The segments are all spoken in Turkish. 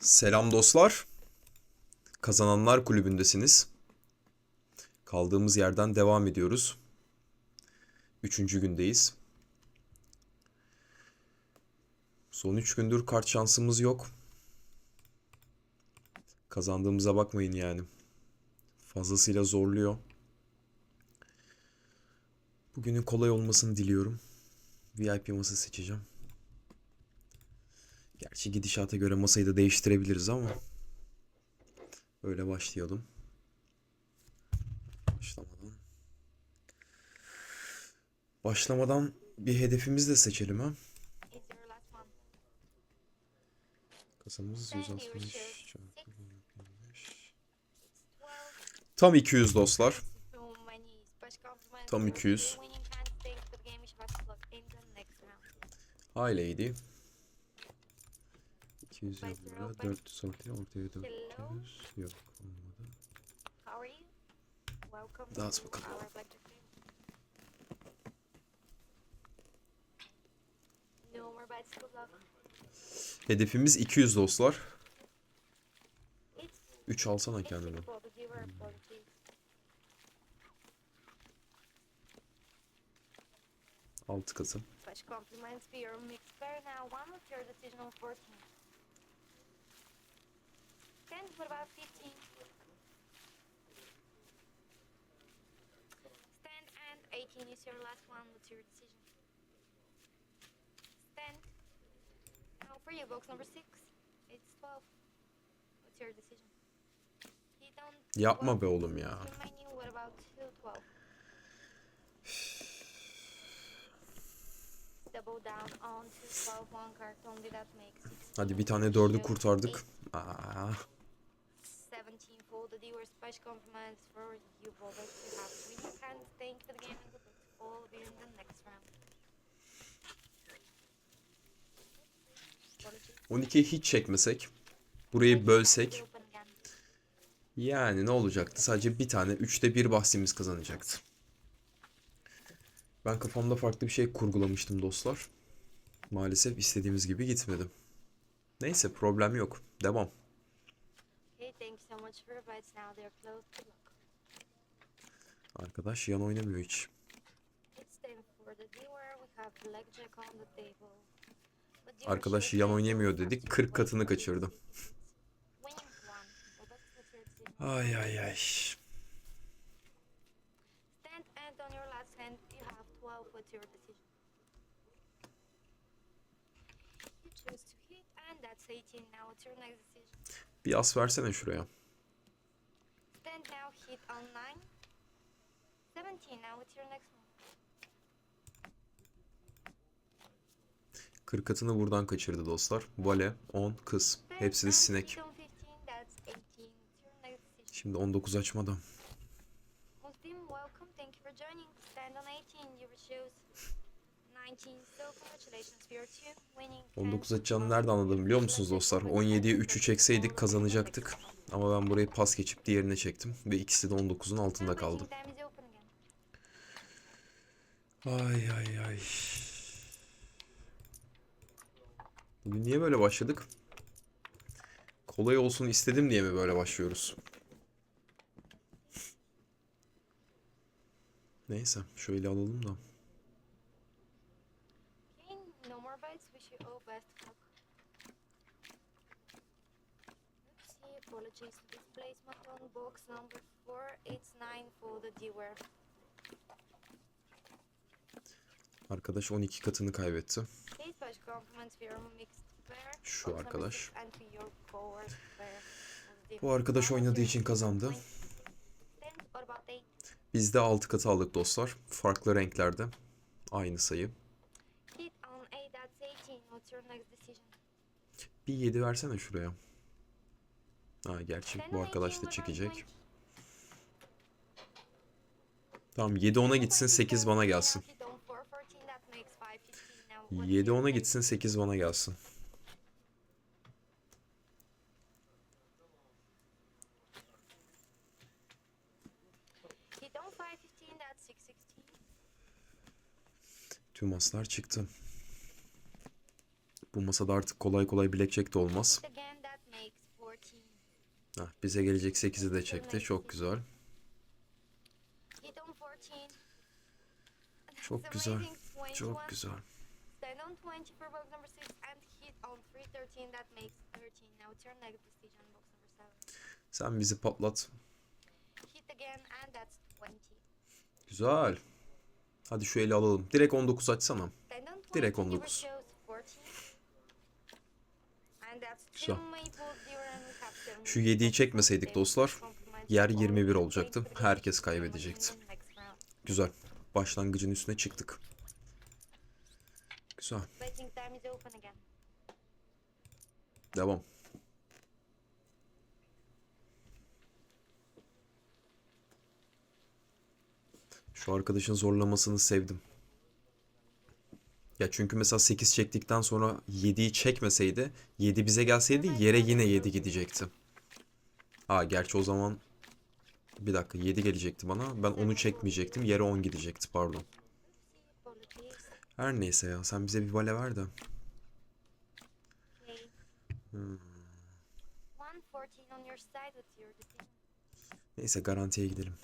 Selam dostlar. Kazananlar kulübündesiniz. Kaldığımız yerden devam ediyoruz. Üçüncü gündeyiz. Son üç gündür kart şansımız yok. Kazandığımıza bakmayın yani. Fazlasıyla zorluyor. Bugünün kolay olmasını diliyorum. VIP masa seçeceğim. Gerçi gidişata göre masayı da değiştirebiliriz ama öyle başlayalım. Başlamadan. Başlamadan bir hedefimiz de seçelim ha. Kasamız Thank you, 160. Richard. çarpı 25. It's 12. Tam 200 dostlar. Tam for 200. the winning 200 yap burada. 400 ortaya. Ortaya 400. Yok olmadı. Dağıt bakalım. Hedefimiz 200 dostlar. 3 alsana kendine. Altı katı. Such compliments be your mixed now. One with your decision of working. 10 for about 15. Stand and 18 is your last one. What's your decision? Stand. Now for you, box number 6. It's 12. What's your decision? He down. Yapma be oğlum ya. Remaining, what about 212? Hadi bir tane dördü kurtardık. Aa. 17 for the dealer special compliments for you both to have three hands. Thank for the game and good luck to all of you in the next round. Apologies. 12'yi hiç çekmesek, burayı bölsek yani ne olacaktı? Sadece bir tane 3'te 1 bahsimiz kazanacaktı. Ben kafamda farklı bir şey kurgulamıştım dostlar. Maalesef istediğimiz gibi gitmedi. Neyse problem yok. Devam. Okay, thank you so much for bites. Now they're closed. Good luck. Arkadaş yan oynamıyor hiç. Arkadaş yan two dedik. cards 40 to katını kaçırdım. Ay ay ay. Stand and on your last hand you have 12 with your decision. You choose to hit and that's 18. Now it's your next decision. Bir as versene şuraya. Stand now hit on 9. 17. Now it's your next one. 40 katını buradan kaçırdı dostlar. Vale, 10, kız. Hepsi de sinek. hit on 15. That's 18. It's your next decision. Şimdi 19 açmadan. Muslim, welcome. Thank you for joining. Stand on 18. You will choose 19. So congratulations for your two winning. 19 hands. açacağını nerede anladım biliyor musunuz dostlar? 17'ye 3'ü çekseydik kazanacaktık. Ama ben burayı pas geçip diğerine çektim. Ve ikisi de 19'un altında kaldı. Ay ay ay. Bugün niye böyle başladık? Kolay olsun istedim diye mi böyle başlıyoruz? Neyse şöyle alalım da. Okay, no more bites. Wish you all best of luck. Oopsie, apologies for this placement on box number four. It's nine for the dealer. Arkadaş 12 katını kaybetti. Şu arkadaş. Bu arkadaş oynadığı için kazandı. Biz de 6 katı aldık dostlar. Farklı renklerde. Aynı sayı. Hit on eight. That's 18. What's your next decision? Bir 7 versene şuraya. Ha gerçi bu arkadaş 18, da çekecek. Tamam 7 ona gitsin 8 bana gelsin. 7 ona gitsin 8 bana gelsin. Tüm maslar çıktı. Bu masada artık kolay kolay blackjack de olmaz. Bize gelecek 8'i de çekti. Çok güzel. Hit on 14. Çok güzel. amazing. 21. Çok güzel. Stand on 20 for box number 6 and hit on 313. That makes 13. Now turn negative prestige on box number 7. Sen bizi patlat. Hit again and that's 20. Güzel. Hadi şu eli alalım. Direkt 19 açsana. Stand on 20. Direkt giver 19. Güzel. Şu 7'yi çekmeseydik dostlar, yer of all 21 the olacaktı. Herkes kaybedecekti. Güzel. Başlangıcın üstüne çıktık. Güzel. Devam. Şu arkadaşın zorlamasını sevdim. Ya çünkü mesela 8 çektikten sonra 7'yi çekmeseydi 7 bize gelseydi yere yine 7 gidecekti. Ha gerçi o zaman bir dakika 7 gelecekti bana. Ben onu çekmeyecektim. Yere 10 gidecekti pardon. Her neyse ya sen bize bir vale ver de. Hmm. 114 on your side with your decision. Neyse garantiye gidelim.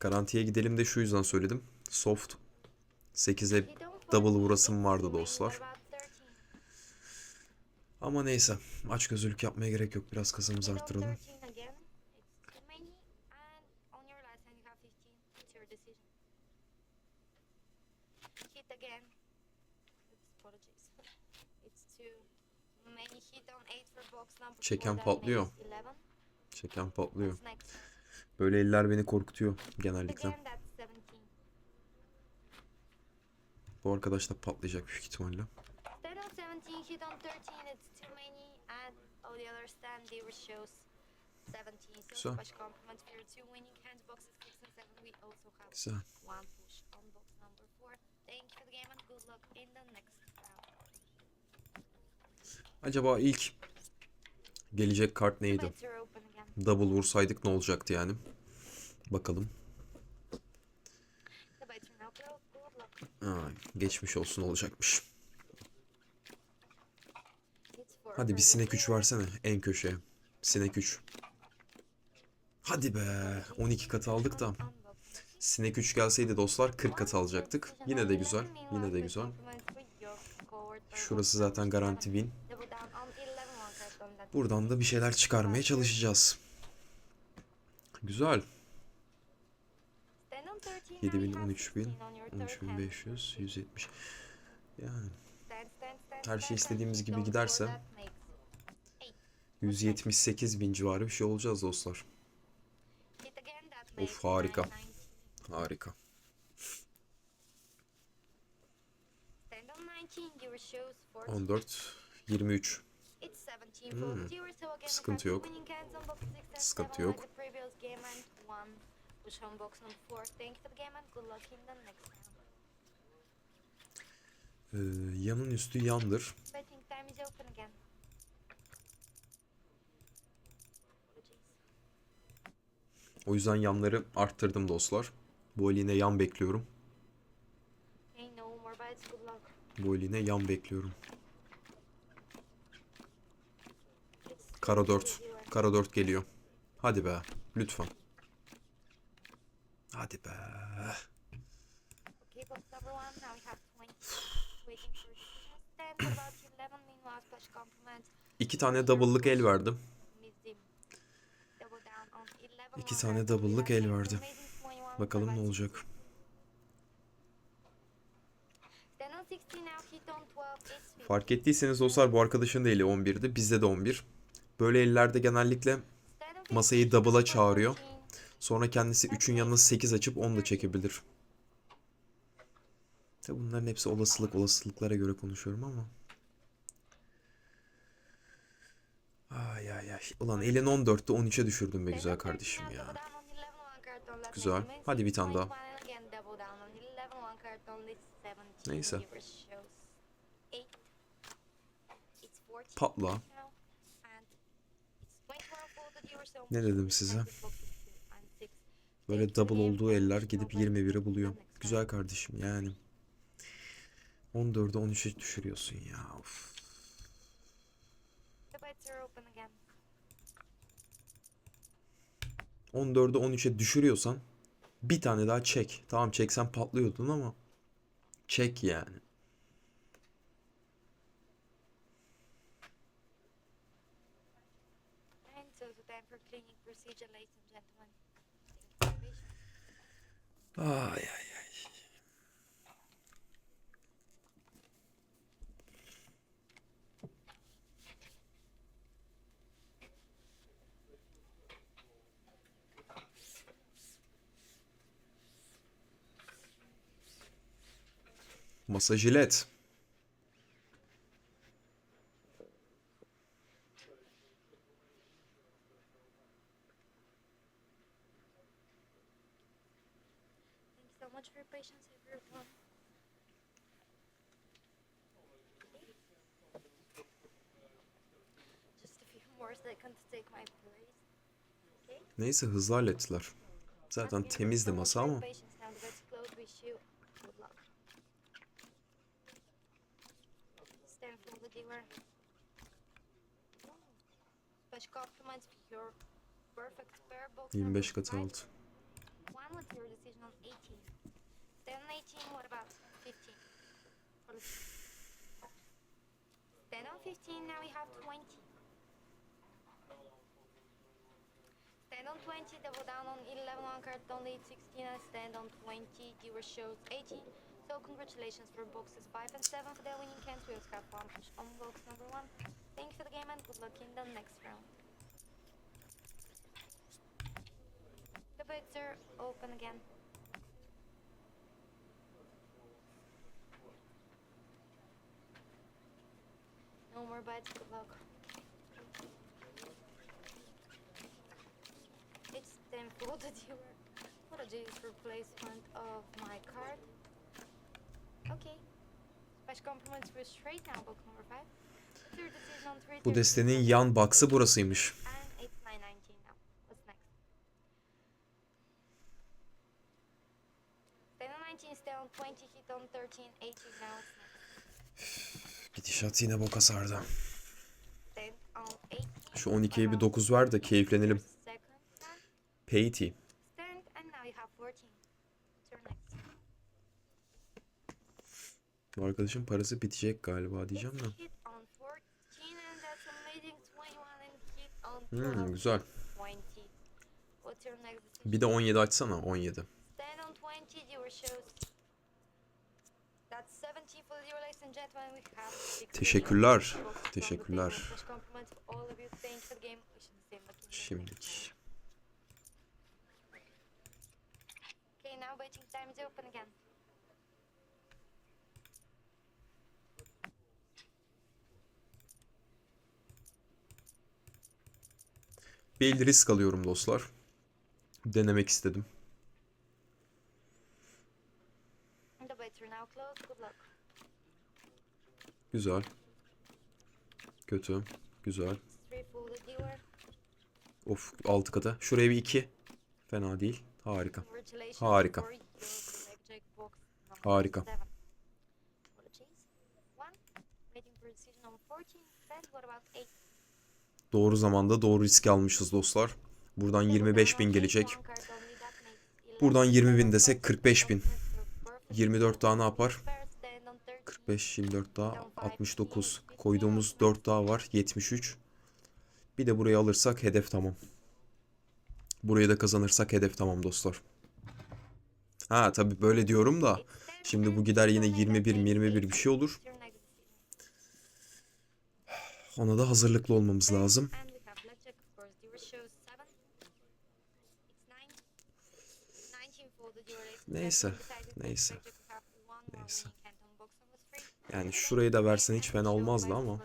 Garantiye gidelim de şu yüzden söyledim. Soft 8'e You don't double vurasım vardı dostlar. what about 13? Ama neyse aç gözlülük yapmaya gerek yok. Biraz kasımızı arttıralım. 13 again. It's too many. And on your last hand you have 15. It's your decision. Hit again. Oops, apologies. It's too many. Hit on 8 for box number Çeken patlıyor. makes 11. Çeken patlıyor. Böyle eller beni korkutuyor genellikle. again, that's 17. Bu arkadaş da patlayacak büyük ihtimalle. Stand on 17, hit on 13, it's too many, and all the other stand there shows 17. So, So- much compliment for your two winning hands, boxes 6 and 7. We also have Güzel. one push on box number 4. Thank you for the game and good luck in the next round. Acaba ilk gelecek kart neydi? Double vursaydık ne olacaktı yani? Bakalım. Aa, geçmiş olsun olacakmış. Hadi bir sinek 3 zero. versene en köşeye. Sinek 3. Hadi be. 12 katı aldık da. Sinek 3 gelseydi dostlar 40 katı alacaktık. Yine de güzel. Yine de güzel. Şurası zaten garanti win. Buradan da bir şeyler çıkarmaya çalışacağız. Güzel. 7000, 13000, 13500, 170. Yani her şey istediğimiz gibi giderse 178 bin civarı bir şey olacağız dostlar. Of harika. Harika. 14, 23. Hmm. Sıkıntı yok. Sıkıntı yok. Ee, yanın üstü yandır. O yüzden yanları arttırdım dostlar. Bu eline yan bekliyorum. Bu eline yan bekliyorum. Kara 4. Kara 4 geliyor. Hadi be. Lütfen. Hadi be. Okay, box number one. Now we have 20. Waiting for decisions. Then what about 11? Meanwhile, splash compliments. İki tane double'lık el verdim. Miss Dim. Double down on 11. İki tane double'lık 11, el verdi. amazing 21, Bakalım ne olacak. Then on 16 now, hit on 12. It's 50. Fark ettiyseniz dostlar bu arkadaşın da eli 11'di. Bizde de 11. Böyle ellerde genellikle masayı 15, double'a çağırıyor. 14. Sonra kendisi 3'ün yanına 8 açıp 10 da çekebilir. Tabi bunların hepsi olasılık olasılıklara göre konuşuyorum ama. Ay ay ay. Ulan elin 14'te 13'e düşürdün be güzel on 13 kardeşim ya. double down on 11, one card on that Güzel. Hadi bir tane daha. 21, again, Ne dedim size? Böyle double olduğu eller gidip show, but 21'i buluyor. Güzel kardeşim yani. 14'e 13'e düşürüyorsun ya. Of. Open again. 14'e 13'e düşürüyorsan bir tane daha çek. Tamam çeksen patlıyordun ama çek yani. And so the time for cleaning procedure, ladies and gentlemen. Ay ay ay. Masa jilet. Thank you so much for your patience, everyone. Just a few more seconds to take my place. Okay? Neyse hızlı hallettiler. Zaten Thank you temizdi so much masa for your ama. patience. Now the bed's closed. Wish you good luck. Stand for the dealer. Special compliments for your perfect spare box. number 25 katı five. aldı. One with your decision on 18. Then 18, what about 15? What is- Then on 15, now we have 20. Stand on 20, double down on 11, one card only 16, and stand on 20, dealer shows 18. So congratulations for boxes 5 and 7 for the winning hands. We also have one on box number 1. Thank you for the game and good luck in the next round. The bets are open again. No more bets, good luck. It's time for the dealer. Apologies for placement of my card. Okay. Special compliments for straight now, box number 5. What's your decision on three Bu destenin yan baksı burasıymış. And it's 919 now. What's next? Stay on 19, stay on 20, hit on 13, 18 now. What's next? Gidişat yine boka sardı. Stand on 18. Şu 12'ye bir 9 ver de keyiflenelim. Second stand. Peyty. Stand and now you have 14. What's your next? Bu arkadaşın parası bitecek galiba diyeceğim de. It's hit on 14 and that's amazing 21 and hit on 12. Hmm, güzel. 20. What's your next decision? Bir de 17 açsana 17. Stand on 20, waiting time is open again. Bir el risk alıyorum dostlar. Denemek istedim. The bets are now closed. Good luck. Güzel. Kötü. Güzel. Of 6 kata. Şuraya bir 2. Fena değil. Harika. Harika. Harika. seven. Apologies. One. Waiting for decision on 14. Then what about 8? Doğru zamanda doğru risk almışız dostlar. Buradan 25 bin gelecek. Buradan 20 bin desek 45 bin. 24 daha ne yapar? 45, 24 daha 69. Koyduğumuz 4 daha var 73. Bir de burayı alırsak hedef tamam. Burayı da kazanırsak hedef tamam dostlar. Ha tabi böyle diyorum da şimdi bu gider yine 21 21 bir şey olur. Ona da hazırlıklı olmamız lazım. Neyse, neyse. Neyse. Yani şurayı da versen hiç fena olmazdı ama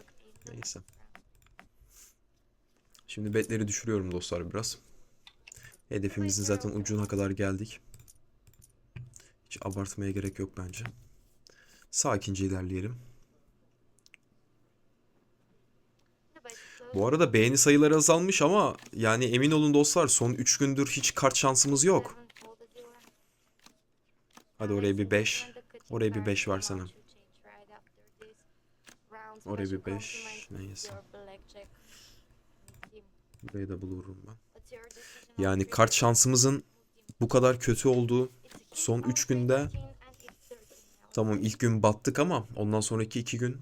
neyse. Şimdi betleri düşürüyorum dostlar biraz. Hedefimizin zaten ucuna kadar geldik. Hiç abartmaya gerek yok bence. Sakince ilerleyelim. Bu arada beğeni sayıları azalmış ama yani emin olun dostlar son 3 gündür hiç kart şansımız yok. Hadi oraya bir 5. Oraya bir 5 versene. Oraya bir special 5. compliment Neyse. Burayı da bulurum ben. What's your decision on Yani kart şansımızın bu kadar kötü olduğu son on 3 günde 15 and it's 13 now. tamam ilk gün battık ama ondan sonraki 2 gün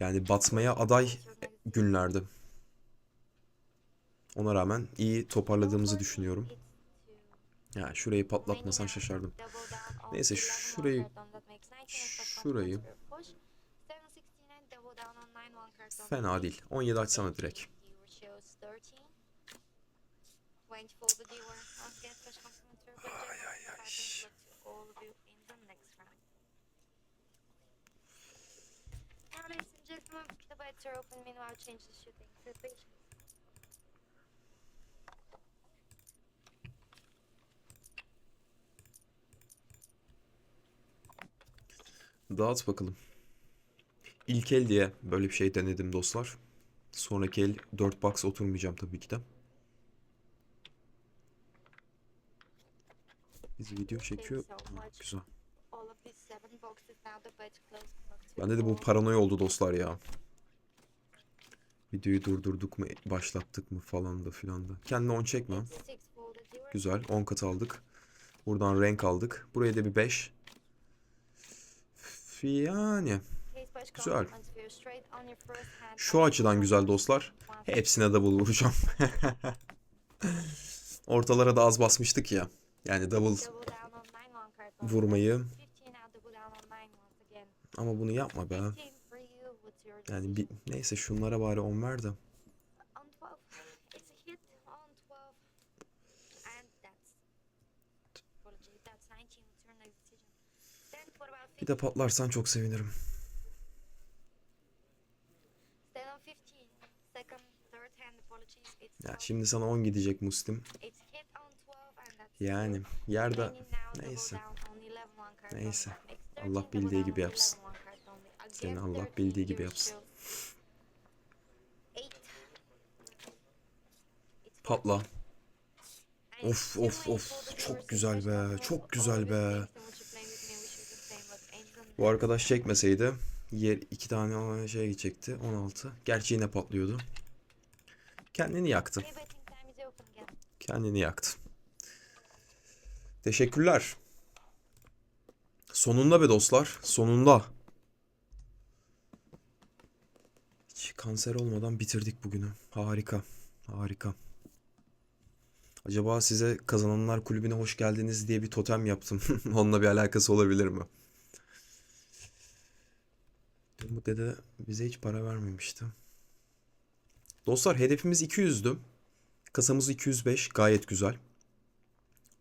yani batmaya aday günlerdi. Ona rağmen iyi toparladığımızı düşünüyorum. Ya şurayı patlatmasan şaşardım. Neyse 11 şurayı one card on that makes 19 and plus one şurayı transfer push. 7 69 double down on 9 one card on fena değil. 17 açsana direkt. Viewer shows 13. Waiting for the viewer. Once again, special complimentary blackjack. Five minutes left to all of you in the next round. Now, ladies and gentlemen, the bets are open. Meanwhile, change the shooting. Dağıt bakalım. İlk el diye böyle bir şey denedim dostlar. Sonraki el 4 box oturmayacağım tabii ki de. Biz video çekiyor. Güzel. Close box to Bende de bu paranoya oldu dostlar ya. Videoyu durdurduk mu, başlattık mı falan da filan da. Kendine 10 çekme. Güzel. 10 kat aldık. Buradan renk aldık. Buraya da bir 5. Yani Güzel. şu açıdan güzel dostlar. Hepsine double vuracağım. Ortalara da az basmıştık ya. Yani double vurmayı. 15 now double down on nine once again. Ama bunu yapma be. 15 for you. What's your Yani bir, neyse şunlara bari 10 ver de. on 12. It's a hit on 12. And that's apology. That's 19. What's your next decision? Then what about Bir de 15? patlarsan çok sevinirim. Stand on 15. Second, third hand apologies. It's Ya şimdi sana 10 gidecek Muslim. It's hit on 12 and that's Yani yerde neyse. down on 11 one card Neyse. Allah 13, double bildiği gibi yapsın. 11 one card only. Seni Allah 13, bildiği gibi yapsın. Patla. Of, of, of. Çok güzel be, çok güzel be. Bu arkadaş çekmeseydi yer iki tane şey gidecekti. 16. Gerçi yine patlıyordu. Kendini yaktı. Kendini yaktı. Teşekkürler. Sonunda be dostlar. Sonunda. Hiç kanser olmadan bitirdik bugünü. Harika. Harika. Acaba size kazananlar kulübüne hoş geldiniz diye bir totem yaptım. Onunla bir alakası olabilir mi? Bu dede bize hiç para vermemişti. Dostlar hedefimiz 200'dü. Kasamız 205 gayet güzel.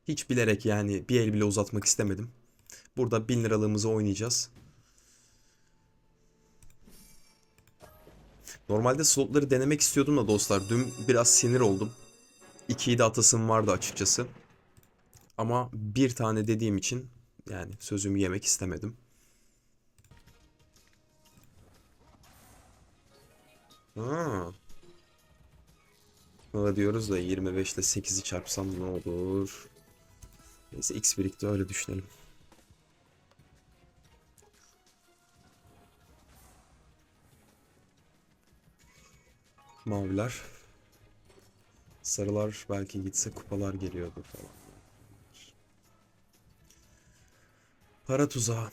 Hiç bilerek yani bir el bile uzatmak istemedim. Burada 1000 liralığımızı oynayacağız. Normalde slotları denemek istiyordum da dostlar. Dün biraz sinir oldum. 2'yi de atasım vardı açıkçası. Ama bir tane dediğim için yani sözümü yemek istemedim. Ha. Valla diyoruz da 25 ile 8'i çarpsam ne olur? Neyse x birikti öyle düşünelim. Maviler. Sarılar belki gitse kupalar geliyordu falan. Para tuzağı.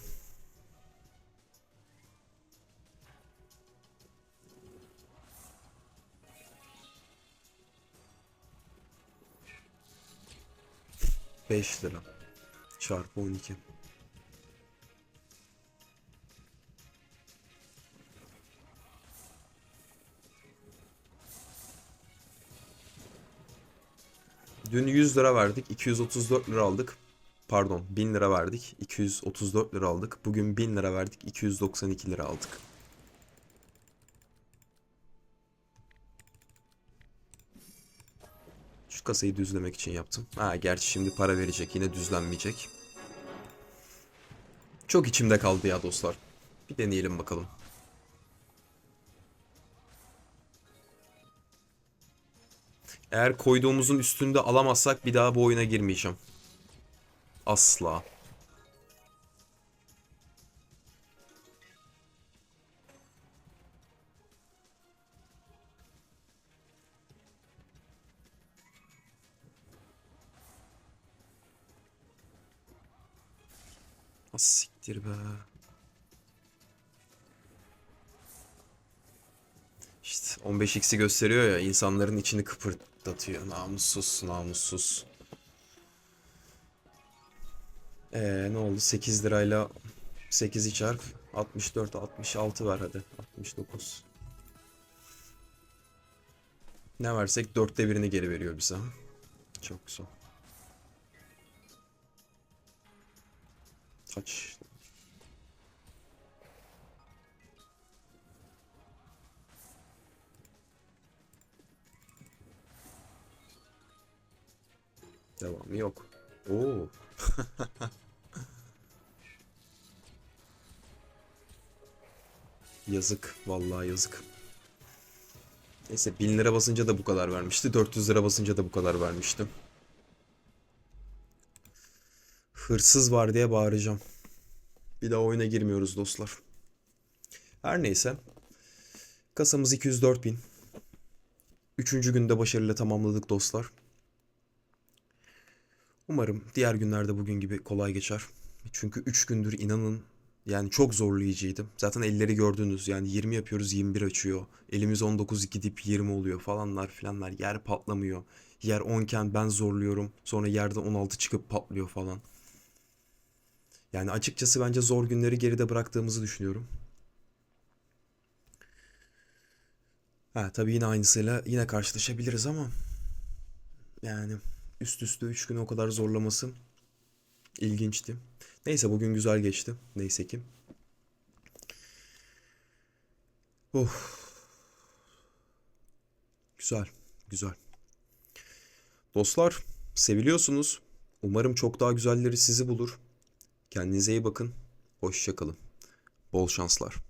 Beş lira. Çarpı 12. Dün 100 lira verdik. 234 lira aldık. Pardon 1000 lira verdik. 234 lira aldık. Bugün 1000 lira verdik. 292 lira aldık. Kasayı düzlemek için yaptım. Ha gerçi şimdi para verecek. Yine düzlenmeyecek. Çok içimde kaldı ya dostlar. Bir deneyelim bakalım. Eğer koyduğumuzun üstünde alamazsak bir daha bu oyuna girmeyeceğim. Asla. Siktir be. İşte 15x'i gösteriyor ya insanların içini kıpırdatıyor. Namussuz, namussuz. Ee, ne oldu? 8 lirayla 8'i çarp 64 66 ver hadi. 69. Ne versek dörtte birini geri veriyor bize. Çok güzel. Kaç? Devamı yok. Oo. Yazık. Vallahi yazık. Neyse 1000 lira basınca da bu kadar vermişti. 400 lira basınca da bu kadar vermişti. Hırsız var diye bağıracağım. Bir daha oyuna girmiyoruz dostlar. Her neyse. Kasamız 204 bin. Üçüncü günde başarıyla tamamladık dostlar. Umarım diğer günlerde bugün gibi kolay geçer. Çünkü 3 gündür inanın yani çok zorlayıcıydı. Zaten elleri gördünüz yani 20 yapıyoruz 21 açıyor. Elimiz 19 gidip 20 oluyor falanlar filanlar. Yer patlamıyor. Yer 10 iken ben zorluyorum. Sonra yerden 16 çıkıp patlıyor falan. Yani açıkçası bence zor günleri geride bıraktığımızı düşünüyorum. Ha tabii yine aynısıyla yine karşılaşabiliriz ama yani üst üste 3 gün o kadar zorlaması ilginçti. Neyse bugün güzel geçti. Neyse ki. Oh. Güzel, güzel. Dostlar, seviliyorsunuz. Umarım çok daha güzelleri sizi bulur. Kendinize iyi bakın. Hoşça kalın. Bol şanslar.